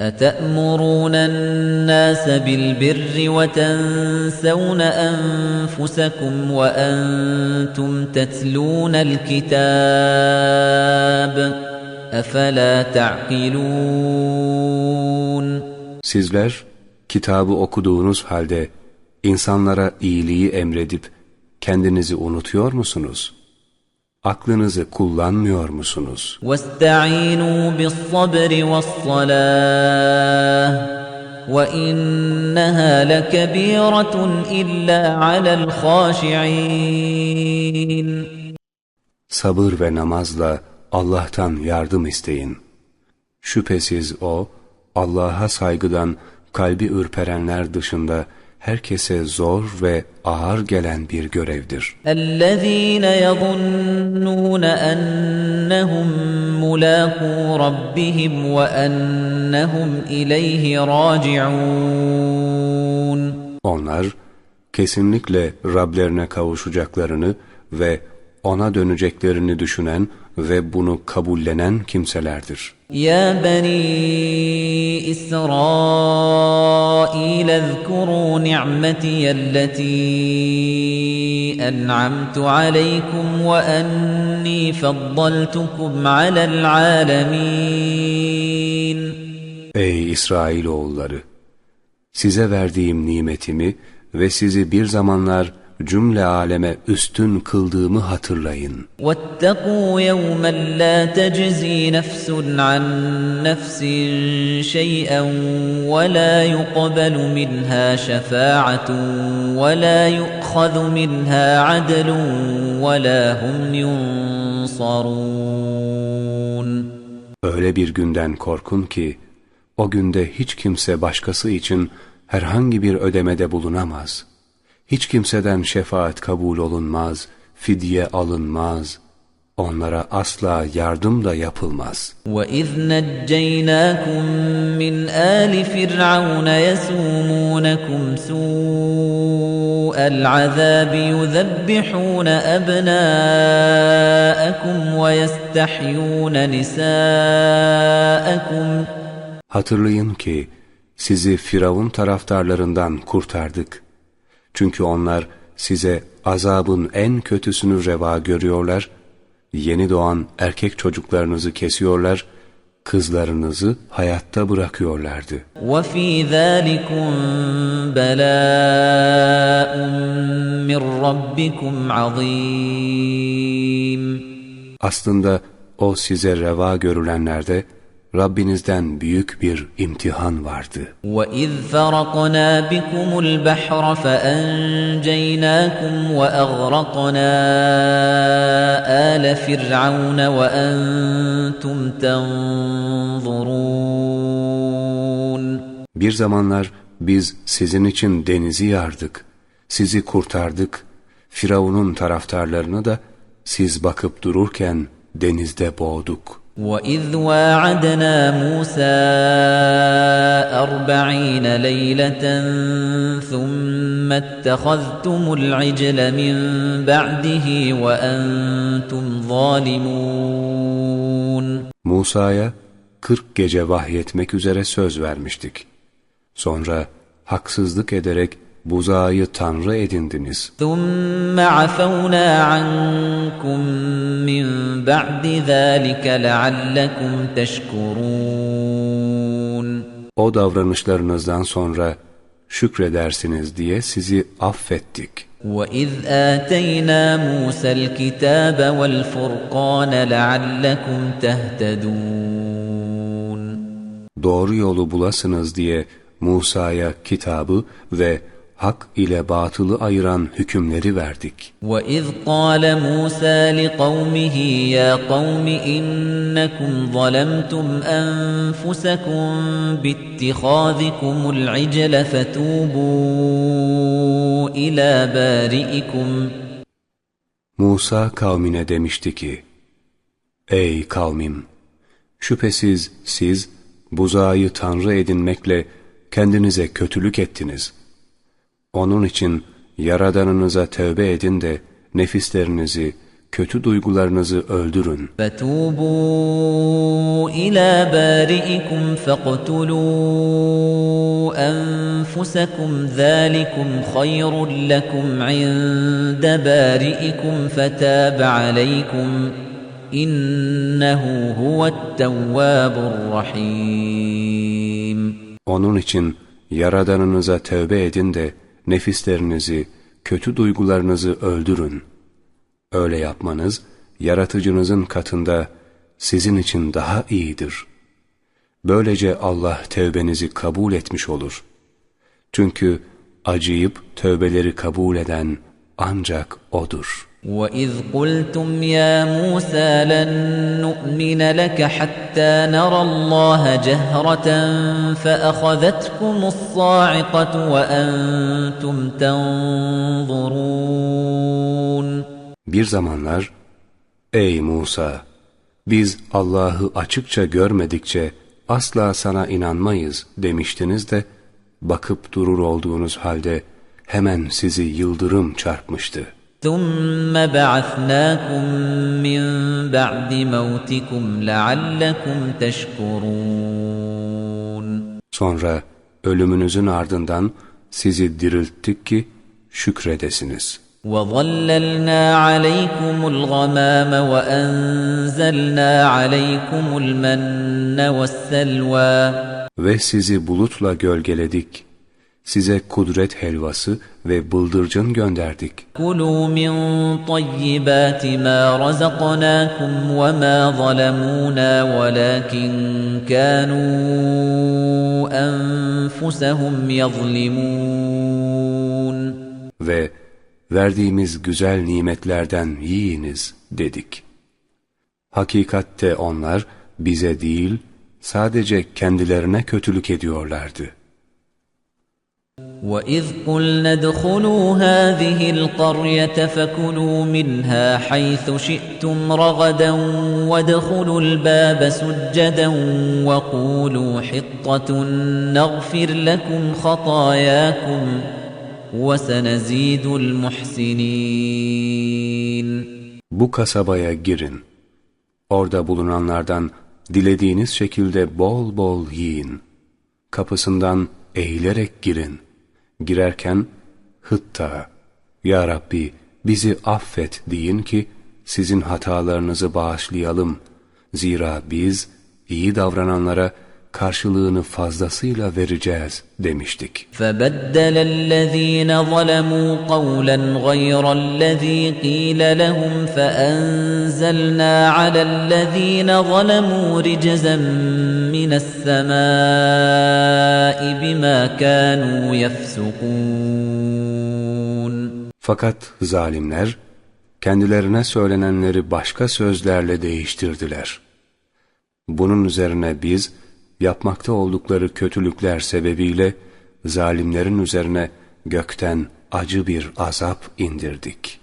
أتأمرون الناس بالبر وتنسون أنفسكم وأنتم تتلون الكتاب أفلا تعقلون Sizler kitabı okuduğunuz halde insanlara iyiliği emredip kendinizi unutuyor musunuz? Aklınızı kullanmıyor musunuz? واستعينوا بالصبر والصلاة وإنها لكبيرة إلا على الخاشعين Sabır ve namazla Allah'tan yardım isteyin. Şüphesiz O, Allah'a saygıdan kalbi ürperenler dışında herkese zor ve ağır gelen bir görevdir. الذين يظنون أنهم ملاقو ربهم وأنهم إليه راجعون Onlar kesinlikle Rablerine kavuşacaklarını ve ona döneceklerini düşünen ve bunu kabullenen kimselerdir. Ya bani İsrail ezkuru ni'metiyelleti en'amtu aleykum ve enni faddaltukum alel alemin. Ey İsrail oğulları! Size verdiğim nimetimi ve sizi bir zamanlar cümle aleme üstün kıldığımı hatırlayın. واتقوا يوما لا تجزي نفس عن نفس شيئا ولا يقبل منها شفاعة ولا يؤخذ منها عدل ولا هم ينصرون Öyle bir günden korkun ki, o günde hiç kimse başkası için herhangi bir ödemede bulunamaz. Hiç kimseden şefaat kabul olunmaz, fidye alınmaz, onlara asla yardım da yapılmaz. وَإِذْ نَجَّيْنَاكُمْ مِنْ آلِ فِرْعَوْنَ يَسُومُونَكُمْ سُوءَ الْعَذَابِ يُذَبِّحُونَ أَبْنَاءَكُمْ وَيَسْتَحْيُونَ نِسَاءَكُمْ Hatırlayın ki sizi Firavun taraftarlarından kurtardık. Çünkü onlar size azabın en kötüsünü reva görüyorlar, yeni doğan erkek çocuklarınızı kesiyorlar, kızlarınızı hayatta bırakıyorlardı. وَفِي ذَلِكُمْ بَلَاءٌ مِّن رَّبِّكُمْ عَظِيمٌ Aslında o size reva görülenlerde Rabbinizden büyük bir imtihan vardı. وَإِذْ فَرَقْنَا بِكُمُ الْبَحْرَ فَأَنجَيْنَاكُمْ وَأَغْرَقْنَا آلَ فِرْعَوْنَ وَأَنْتُمْ تَنظُرُونَ Bir zamanlar biz sizin için denizi yardık, sizi kurtardık, Firavun'un taraftarlarını da siz bakıp dururken denizde boğduk. وَإِذْ وَاعَدْنَا مُوسَى أَرْبَعِينَ لَيْلَةً ثُمَّ اتَّخَذْتُمُ الْعِجْلَ مِنْ بَعْدِهِ وَأَنْتُمْ ظَالِمُونَ Musa'ya 40 gece vahyetmek üzere söz vermiştik. Sonra haksızlık ederek buzağı tanrı edindiniz. ثُمَّ عَفَوْنَا عَنْكُمْ مِنْ بَعْدِ ذَلِكَ لَعَلَّكُمْ تَشْكُرُونَ O davranışlarınızdan sonra şükredersiniz diye sizi affettik. وَإِذْ آتَيْنَا مُوسَى الْكِتَابَ وَالْفُرْقَانَ لَعَلَّكُمْ تَهْتَدُونَ Doğru yolu bulasınız diye Musa'ya kitabı ve hak ile batılı ayıran hükümleri verdik. وَإِذْ قَالَ مُوسَى لِقَوْمِهِ يَا قَوْمِ إِنَّكُمْ ظَلَمْتُمْ أَنفُسَكُمْ بِاتِّخَاذِكُمُ الْعِجْلَ فَتُوبُوا إِلَى بَارِئِكُمْ Musa kavmine demişti ki, Ey kavmim! Şüphesiz siz buzağı tanrı edinmekle kendinize kötülük ettiniz. Onun için Yaradanınıza tövbe edin de nefislerinizi, kötü duygularınızı öldürün. فتوبوا إلى بارئكم فاقتلوا أنفسكم ذلكم خير لكم عند بارئكم فتاب عليكم إنه هو التواب الرحيم Onun için Yaradanınıza tövbe edin de nefislerinizi, kötü duygularınızı öldürün. Öyle yapmanız, yaratıcınızın katında sizin için daha iyidir. Böylece Allah tövbenizi kabul etmiş olur. Çünkü acıyıp tövbeleri kabul eden ancak O'dur. وَإِذْ قُلْتُمْ يَا مُوسَى لَن نُّؤْمِنَ لَكَ حَتَّى نَرَى اللَّهَ جَهْرَةً فَأَخَذَتْكُمُ الصَّاعِقَةُ وَأَنتُمْ تَنظُرُونَ Bir zamanlar, Ey Musa! Biz Allah'ı açıkça görmedikçe asla sana inanmayız demiştiniz de, bakıp durur olduğunuz halde hemen sizi yıldırım çarpmıştı. ثُمَّ بَعَثْنَاكُم مِّن بَعْدِ مَوْتِكُمْ لَعَلَّكُمْ تَشْكُرُونَ Sonra ölümünüzün ardından sizi dirilttik ki şükredesiniz. وَظَلَّلْنَا عَلَيْكُمُ الْغَمَامَ وَأَنزَلْنَا عَلَيْكُمُ الْمَنَّ وَالسَّلْوَىٰ Ve sizi bulutla gölgeledik. size kudret helvası ve bıldırcın gönderdik. Kulû min tayyibâti mâ razaknâkum ve mâ zalemûnâ velâkin kânû enfusehum yazlimûn. Ve verdiğimiz güzel nimetlerden yiyiniz dedik. Hakikatte onlar bize değil sadece kendilerine kötülük ediyorlardı. وَإِذْ قُلْنَا ادْخُلُوا هَٰذِهِ الْقَرْيَةَ فَكُلُوا مِنْهَا حَيْثُ شِئْتُمْ رَغَدًا وَادْخُلُوا الْبَابَ سُجَّدًا وَقُولُوا حِطَّةٌ نَّغْفِرْ لَكُمْ خَطَايَاكُمْ وَسَنَزِيدُ الْمُحْسِنِينَ Bu kasabaya girin. Orada bulunanlardan dilediğiniz şekilde bol bol yiyin. Kapısından eğilerek girin. Girerken hıtta, Ya Rabbi bizi affet deyin ki sizin hatalarınızı bağışlayalım. Zira biz iyi davrananlara karşılığını fazlasıyla vereceğiz demiştik. فَبَدَّلَ الَّذ۪ينَ ظَلَمُوا قَوْلًا غَيْرَ الَّذ۪ي قِيلَ لَهُمْ فَأَنزَلْنَا عَلَى الَّذ۪ينَ ظَلَمُوا رِجْزًا مِّنَ السَّمَاءِ بِمَا كَانُوا يَفْسُقُونَ Fakat zalimler kendilerine söylenenleri başka sözlerle değiştirdiler. Bunun üzerine biz yapmakta oldukları kötülükler sebebiyle zalimlerin üzerine gökten acı bir azap indirdik.